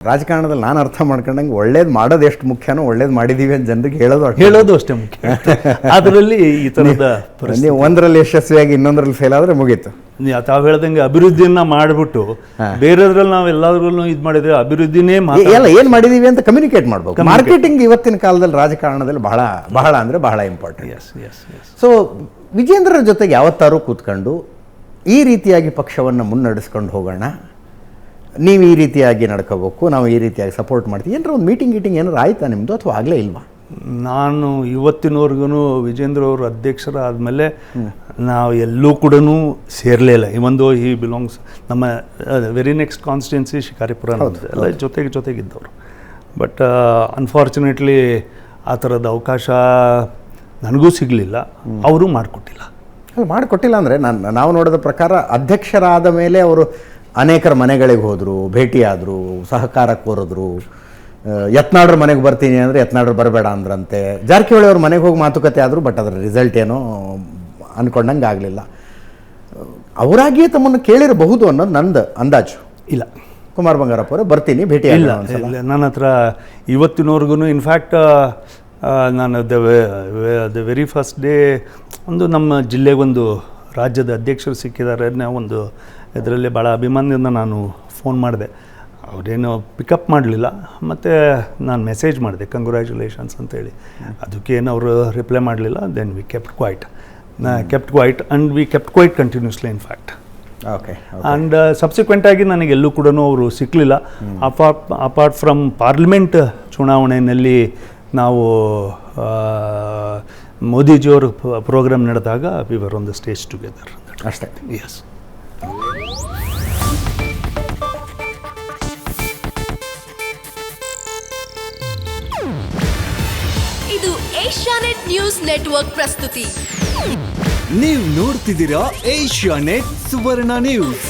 ರಾಜಕಾರಣದಲ್ಲಿ ನಾನು ಅರ್ಥ ಮಾಡ್ಕೊಂಡಂಗೆ ಒಳ್ಳೇದು ಮಾಡೋದು ಎಷ್ಟು ಮುಖ್ಯನೋ ಒಳ್ಳೇದು ಮಾಡಿದೀವಿ ಅಂತ ಜನರಿಗೆ ಹೇಳೋದು ಹೇಳೋದು ಅಷ್ಟೇ ಮುಖ್ಯ. ಅದರಲ್ಲಿ ಈ ಥರದ ನೀವು ಒಂದರಲ್ಲಿ ಯಶಸ್ವಿಯಾಗಿ ಇನ್ನೊಂದರಲ್ಲಿ ಫೇಲ್ ಆದರೆ ಮುಗೀತು. ತಾವು ಹೇಳ್ದಂಗೆ ಅಭಿವೃದ್ಧಿಯನ್ನ ಮಾಡಿಬಿಟ್ಟು ಬೇರೆದ್ರಲ್ಲಿ ನಾವು ಎಲ್ಲಾದ್ರಲ್ಲೂ ಇದು ಮಾಡಿದ್ರೆ ಅಭಿವೃದ್ಧಿನೇ ಎಲ್ಲ ಏನು ಮಾಡಿದೀವಿ ಅಂತ ಕಮ್ಯುನಿಕೇಟ್ ಮಾಡ್ಬೇಕು. ಮಾರ್ಕೆಟಿಂಗ್ ಇವತ್ತಿನ ಕಾಲದಲ್ಲಿ ರಾಜಕಾರಣದಲ್ಲಿ ಬಹಳ ಬಹಳ ಅಂದರೆ ಬಹಳ important yes yes yes so ವಿಜೇಂದ್ರರ ಜೊತೆಗೆ ಯಾವತ್ತಾರು ಕೂತ್ಕೊಂಡು ಈ ರೀತಿಯಾಗಿ ಪಕ್ಷವನ್ನು ಮುನ್ನಡೆಸ್ಕೊಂಡು ಹೋಗೋಣ. ನೀವು ಈ ರೀತಿಯಾಗಿ ನಡ್ಕೋಬೇಕು ನಾವು ಈ ರೀತಿಯಾಗಿ ಸಪೋರ್ಟ್ ಮಾಡ್ತೀವಿ. ಏನಾರ ಒಂದು ಮೀಟಿಂಗ್ ಗೀಟಿಂಗ್ ಏನಾರು ಆಯ್ತಾ ನಿಮ್ಮದು ಅಥವಾ ಆಗಲೇ ಇಲ್ವಾ? ನಾನು ಇವತ್ತಿನವರೆಗೂ ವಿಜೇಂದ್ರ ಅವರು ಅಧ್ಯಕ್ಷರಾದಮೇಲೆ ನಾವು ಎಲ್ಲೂ ಕೂಡ ಸೇರಲೇ ಇಲ್ಲ. ಒಂದು ಹಿ ಬಿಲಾಂಗ್ಸ್ ನಮ್ಮ ವೆರಿ ನೆಕ್ಸ್ಟ್ ಕಾನ್ಸ್ಟಿಟ್ಯೂನ್ಸಿ ಶಿಕಾರಿಪುರ ಎಲ್ಲ ಜೊತೆಗೆ ಜೊತೆಗಿದ್ದವರು. ಬಟ್ ಅನ್ಫಾರ್ಚುನೇಟ್ಲಿ ಆ ಥರದ ಅವಕಾಶ ನನಗೂ ಸಿಗಲಿಲ್ಲ. ಅವರು ಮಾಡಿಕೊಟ್ಟಿಲ್ಲ. ಅಲ್ಲ ಮಾಡಿಕೊಟ್ಟಿಲ್ಲ ಅಂದರೆ ನಾನು ನಾವು ನೋಡಿದ ಪ್ರಕಾರ ಅಧ್ಯಕ್ಷರಾದ ಮೇಲೆ ಅವರು ಅನೇಕರ ಮನೆಗಳಿಗೆ ಹೋದರು ಭೇಟಿಯಾದರು ಸಹಕಾರ ಕೋರಿದ್ರು. ಯತ್ನಾಡ್ರ ಮನೆಗೆ ಬರ್ತೀನಿ ಅಂದರೆ ಯತ್ನಾಡ್ರ ಬರಬೇಡ ಅಂದ್ರಂತೆ. ಜಾರಕಿಹೊಳಿ ಅವ್ರ ಮನೆಗೆ ಹೋಗಿ ಮಾತುಕತೆ ಆದರೂ ಬಟ್ ಅದರ ರಿಸಲ್ಟ್ ಏನೋ ಅಂದ್ಕೊಂಡಂಗೆ ಆಗಲಿಲ್ಲ. ಅವರಾಗಿಯೇ ತಮ್ಮನ್ನು ಕೇಳಿರಬಹುದು ಅನ್ನೋದು ನಂದು ಅಂದಾಜು. ಇಲ್ಲ. ಕುಮಾರ್ ಬಂಗಾರಪ್ಪ ಅವರು ಬರ್ತೀನಿ ಭೇಟಿ ಇಲ್ಲ ಇಲ್ಲ ನನ್ನ ಹತ್ರ ಇವತ್ತಿನವರೆಗೂ ಇನ್ಫ್ಯಾಕ್ಟ್ ನಾನು the the very first day ಒಂದು ನಮ್ಮ ಜಿಲ್ಲೆಗೆ ಒಂದು ರಾಜ್ಯದ ಅಧ್ಯಕ್ಷರು ಸಿಕ್ಕಿದ್ದಾರೆ ಅನ್ನೋ ಒಂದು ಇದರಲ್ಲಿ ಭಾಳ ಅಭಿಮಾನದಿಂದ ನಾನು ಫೋನ್ ಮಾಡಿದೆ. ಅವರೇನು ಪಿಕಪ್ ಮಾಡಲಿಲ್ಲ ಮತ್ತು ನಾನು ಮೆಸೇಜ್ ಮಾಡಿದೆ ಕಂಗ್ರ್ಯಾಚುಲೇಷನ್ಸ್ ಅಂತೇಳಿ. ಅದಕ್ಕೇನು ಅವರು ರಿಪ್ಲೈ ಮಾಡಲಿಲ್ಲ then we kept quiet kept quiet and we kept quiet continuously in fact okay and ಸಬ್ಸಿಕ್ವೆಂಟಾಗಿ ನನಗೆ ಎಲ್ಲೂ ಕೂಡ ಅವರು ಸಿಕ್ಕಲಿಲ್ಲ ಅಪಾರ್ಟ್ ಅಪಾರ್ಟ್ ಫ್ರಮ್ ಪಾರ್ಲಿಮೆಂಟ್ ಚುನಾವಣೆಯಲ್ಲಿ ನಾವು ಮೋದಿಜಿಯವರು ಪ್ರೋಗ್ರಾಮ್ ನಡೆದಾಗ we were on the stage together ಅಷ್ಟೇ. ಎಸ್ ಇದು ಏಷ್ಯಾನೆಟ್ ನ್ಯೂಸ್ ನೆಟ್ವರ್ಕ್ ಪ್ರಸ್ತುತಿ. ನೀವು ನೋಡ್ತಿದ್ದೀರಾ ಏಷ್ಯಾ ನೆಟ್ ಸುವರ್ಣ ನ್ಯೂಸ್.